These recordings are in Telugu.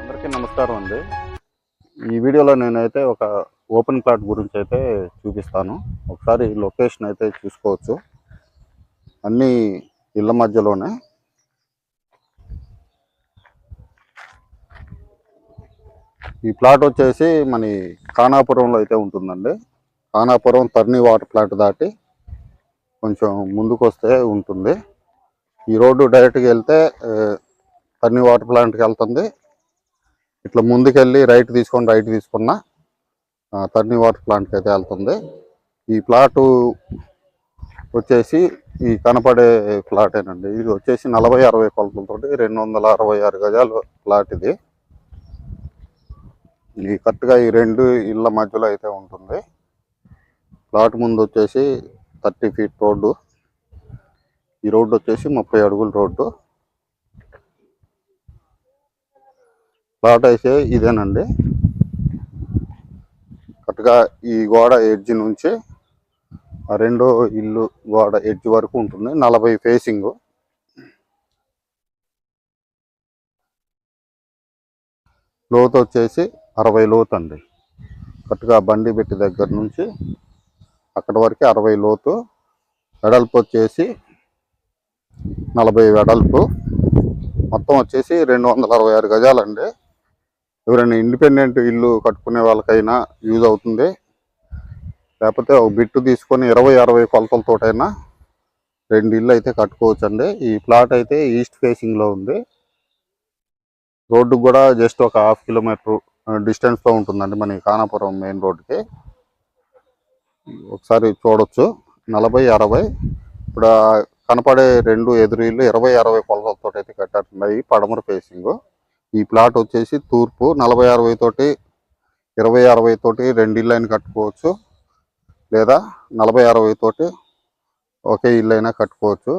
అందరికీ నమస్కారం అండి. ఈ వీడియోలో నేనైతే ఒక ఓపెన్ ప్లాట్ గురించి అయితే చూపిస్తాను. ఒకసారి లొకేషన్ అయితే చూసుకోవచ్చు. అన్నీ ఇళ్ళ మధ్యలోనే. ఈ ప్లాట్ వచ్చేసి మన ఖానాపురంలో అయితే ఉంటుందండి. ఖానాపురం తర్ని వాటర్ ప్లాట్ దాటి కొంచెం ముందుకు వస్తే ఉంటుంది. ఈ రోడ్డు డైరెక్ట్గా వెళ్తే పన్ని వాటర్ ప్లాంట్కి వెళ్తుంది. ఇట్లా ముందుకెళ్ళి రైట్ తీసుకొని రైట్ తీసుకున్న ఆ, తర్ని వాటర్ ప్లాంట్కి అయితే వెళ్తుంది. ఈ ప్లాటు వచ్చేసి ఈ కనపడే ప్లాటేనండి. ఇది వచ్చేసి నలభై అరవై కొలతలతోటి రెండు వందల అరవై ఆరు గజాలు ప్లాట్ ఇది. ఈ కరెక్ట్గా ఈ రెండు ఇళ్ళ మధ్యలో అయితే ఉంటుంది. ప్లాట్ ముందు వచ్చేసి థర్టీ ఫీట్ రోడ్డు. ఈ రోడ్డు వచ్చేసి ముప్పై అడుగుల రోడ్డు. ప్లాట్ అయితే ఇదేనండి. కరెక్ట్గా ఈ గోడ ఎడ్జ్ నుంచి ఆ రెండో ఇల్లు గోడ ఎడ్జ్ వరకు ఉంటుంది. నలభై ఫేసింగ్. లోతు వచ్చేసి అరవై లోతు అండి. కరెక్ట్గా బండి పెట్టి దగ్గర నుంచి అక్కడి వరకు అరవై లోతు. వెడల్పు వచ్చేసి నలభై వెడల్పు. మొత్తం వచ్చేసి రెండు వందల అరవై ఆరు గజాలండి. ఎవరైనా ఇండిపెండెంట్ ఇల్లు కట్టుకునే వాళ్ళకైనా యూజ్ అవుతుంది. లేకపోతే ఒక బిట్టు తీసుకొని ఇరవై అరవై కొలతలతోటైనా రెండు ఇల్లు అయితే కట్టుకోవచ్చు అండి ఈ ప్లాట్ అయితే ఈస్ట్ ఫేసింగ్లో ఉంది. రోడ్డు కూడా జస్ట్ ఒక హాఫ్ కిలోమీటర్ డిస్టెన్స్లో ఉంటుందండి మన కానాపురం మెయిన్ రోడ్డుకి. ఒకసారి చూడొచ్చు. నలభై అరవై. ఇప్పుడు కనపడే రెండు ఎదురు ఇల్లు ఇరవై అరవై కొలతలతో అయితే కట్టారున్నాయి. పడమర ఫేసింగ్ ఈ ప్లాట్ వచ్చేసి తూర్పు నలభై అరవై తోటి ఇరవై అరవై తోటి రెండు ఇల్లు అయినా కట్టుకోవచ్చు. లేదా నలభై అరవై తోటి ఒకే ఇల్లు అయినా కట్టుకోవచ్చు.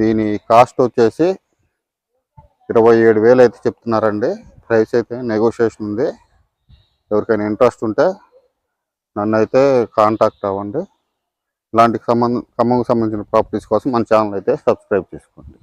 దీని కాస్ట్ వచ్చేసి ఇరవై ఏడు వేలు అయితే చెప్తున్నారండి. ప్రైస్ అయితే నెగోషియేషన్ ఉంది. ఎవరికైనా ఇంట్రెస్ట్ ఉంటే నన్ను అయితే కాంటాక్ట్ అవ్వండి. ఇలాంటి సంబంధం ఖమ్మంకు సంబంధించిన ప్రాపర్టీస్ కోసం మన ఛానల్ అయితే సబ్స్క్రైబ్ చేసుకోండి.